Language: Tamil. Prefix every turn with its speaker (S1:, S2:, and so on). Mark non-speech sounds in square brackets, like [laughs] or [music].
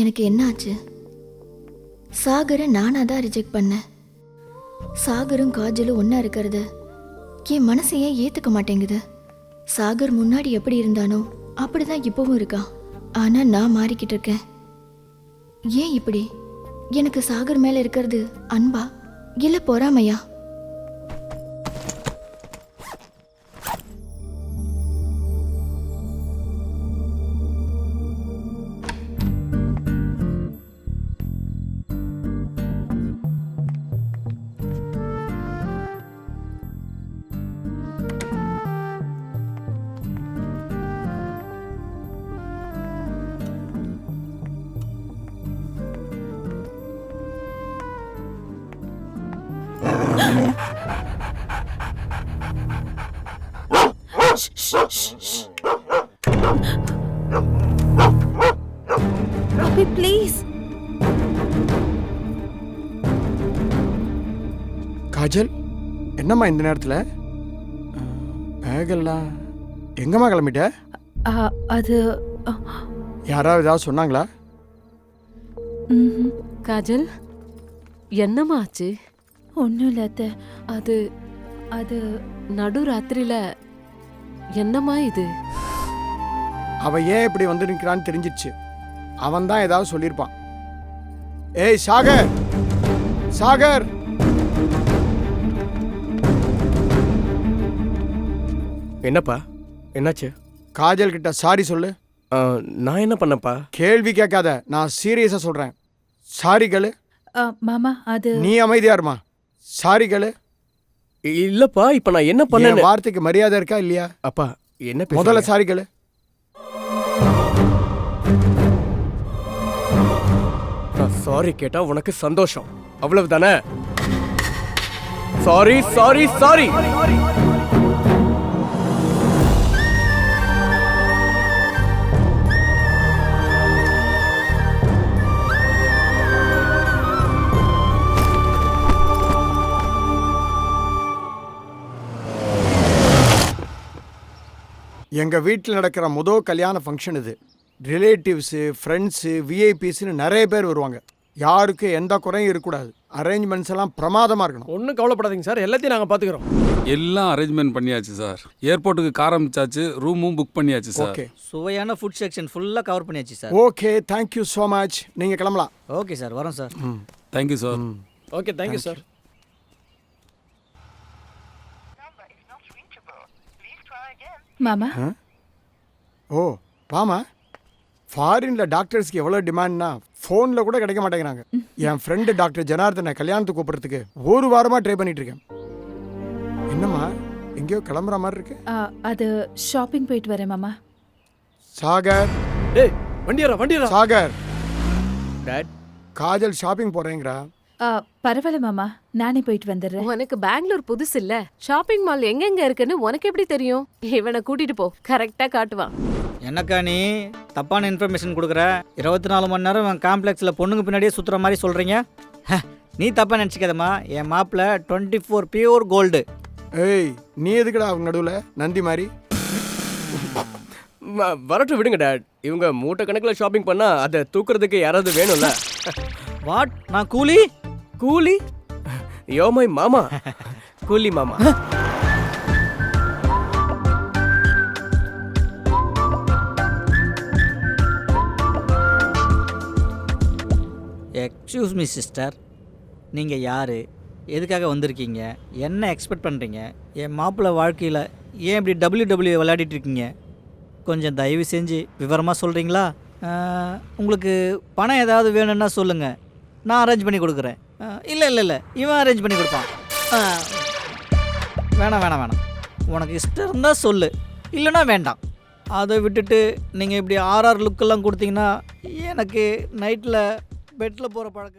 S1: எனக்கு என்ன ஆச்சு சாகரை நானாக தான் ரிஜெக்ட் பண்ணேன். சாகரும் காஜலும் ஒன்றா இருக்கிறத என் ஏன் ஏற்றுக்க மாட்டேங்குது? சாகர் முன்னாடி எப்படி இருந்தானோ அப்படிதான் இப்போவும் இருக்கான் ஆனால் நான் மாறிக்கிட்டு இருக்கேன். ஏன் இப்படி? எனக்கு சாகர் மேலே இருக்கிறது அன்பா இல்லை பொறாமையா?
S2: அபி ப்ளீஸ்
S3: காஜல் என்னம்மா இந்த நேரத்தில்? பேகெல்லாம் எங்கம்மா கிளம்பிட்ட?
S2: அது
S3: யாராவது ஏதாவது சொன்னாங்களா?
S4: காஜல் என்னம்மா ஆச்சு?
S2: ஒன்றும் இல்லை
S4: அது
S2: அது
S4: நடு ராத்திரியில என்னம்மா இது?
S3: அவன் ஏன் இப்படி வந்து நிற்கிறான்னு தெரிஞ்சிடுச்சு அவன் தான் ஏதாவது சொல்லியிருப்பான். ஏய் சாகர்! சாகர்!
S5: என்னப்பா? என்னாச்சு?
S3: காஜல் கிட்ட சாரி சொல்லு.
S5: நான் என்ன பண்ணப்பா?
S3: கேள்வி கேட்காத நான் சீரியஸா சொல்றேன். சாரி கேளு.
S2: மாமா அது
S3: நீ அமைதியா இருமா. சாரி கேளு.
S5: இல்லப்பா இப்ப நான் என்ன
S3: என்
S5: பண்ணேன்னு
S3: வார்த்தைக்கு மரியாதை இருக்கா இல்லையா?
S5: அப்பா என்ன
S3: முதல்ல? சாரி கேளு.
S5: சாரி கேட்டா உனக்கு சந்தோஷம். அவ்வளவு தானே சாரி சாரி சாரி
S3: எங்க வீட்டில் நடக்கிற முதல் கல்யாண ஃபங்க்ஷன் இது. ரிலேட்டிவ்ஸு ஃப்ரெண்ட்ஸு விஐபிஸ்னு நிறைய பேர் வருவாங்க. யாருக்கு எந்த குறையும் இருக்கக்கூடாது. அரேஞ்ச்மெண்ட்ஸ் எல்லாம் பிரமாதமா இருக்கணும்.
S5: ஒன்றும் கவலைப்படாதீங்க சார். எல்லாத்தையும் நாங்கள் பார்த்துக்கிறோம்
S6: எல்லாம் அரேஞ்ச்மெண்ட் பண்ணியாச்சு சார். ஏர்போர்ட்டுக்கு கார் அமைச்சாச்சு ரூமும் புக் பண்ணியாச்சு சார்.
S3: ஓகே
S7: சுவையான ஃபுட் செக்ஷன் ஃபுல்லாக கவர் பண்ணியாச்சு sir.
S3: Okay thank you so much நீங்க கிளம்பலாம்.
S7: ஓகே சார் வரோம் sir.
S6: Thank you sir
S5: okay thank you sir
S2: மாமா?
S3: ஓ பாமா ஃபாரின்ல டாக்டர்ஸ்க்கு எவ்வளோ டிமாண்ட்னா ஃபோனில் கூட கிடைக்க மாட்டேங்கிறாங்க. என் ஃப்ரெண்டு டாக்டர் ஜனார்தனை கல்யாணத்துக்கு கூப்பிட்றதுக்கு ஒரு வாரமாக ட்ரை பண்ணிட்டு இருக்கேன். என்னம்மா எங்கேயோ கிளம்புற மாதிரி இருக்கு?
S2: ஆ, அது ஷாப்பிங் போயிட்டு வரேன் மாமா.
S3: சாகர்.
S5: டேய் வண்டியாரா வண்டியாரா
S3: சாகர்.
S5: டேட்
S3: காஜல் ஷாப்பிங் போறேங்கிறா.
S2: ஆ, பரவாயில்ல மாமா. நானே போயிட்டு வந்துடுறேன்.
S4: உனக்கு பெங்களூர் புதுசு இல்ல. ஷாப்பிங் மால் எங்கெங்க இருக்குன்னு உனக்கு எப்படி தெரியும்? இவனை கூட்டிட்டு போ. கரெக்டா காட்டுவான்.
S7: என்னக்கா நீ? தப்பான இன்ஃபர்மேஷன் கொடுக்குற. இருபத்தி நாலு மணி நேரம் காம்ப்ளெக்ஸில் பொண்ணுங்க பின்னாடியே சுற்றுற மாதிரி சொல்கிறீங்க நீ தப்பாக நினச்சிக்காதம்மா. என் மாப்பிள்ள டுவெண்ட்டி ஃபோர் பியூர் கோல்டு
S3: ஏய் நீ எதுக்குடா அவங்க நடுவில்? நந்தி மாதிரி.
S5: வரட்டும் விடுங்க டேட். இவங்க மூட்டை கணக்கில் ஷாப்பிங் பண்ணா அதை தூக்குறதுக்கு யாராவது வேணும்ல.
S7: வாட் நான் கூலி?
S5: கூலி? யோ மை மாமா. [laughs] கூலி மாமா. [laughs]
S7: எக்ஸ்கியூஸ் மீ சிஸ்டர் நீங்கள் யார்? எதுக்காக வந்திருக்கீங்க? என்ன எக்ஸ்பெக்ட் பண்ணுறீங்க என் மாப்பிள்ளை வாழ்க்கையில் ஏன் இப்படி டபிள்யூ டபிள்யூ விளையாடிட்டு இருக்கீங்க? கொஞ்சம் தயவு செஞ்சு விவரமாக சொல்கிறீங்களா உங்களுக்கு பணம் ஏதாவது வேணும்னா சொல்லுங்கள் நான் அரேஞ்ச் பண்ணி கொடுக்குறேன். இல்லை இல்லை இல்லை. இவன் அரேஞ்ச் பண்ணி கொடுப்பான். வேணாம் வேணாம் வேணாம். உனக்கு இஷ்டம் இருந்தால் சொல்லு. இல்லைன்னா வேண்டாம். அதை விட்டுட்டு நீங்கள் இப்படி ஆர்ஆர் லுக்கெல்லாம் கொடுத்தீங்கன்னா எனக்கு நைட்டில் பெட்டில் போகிற பழக்கம்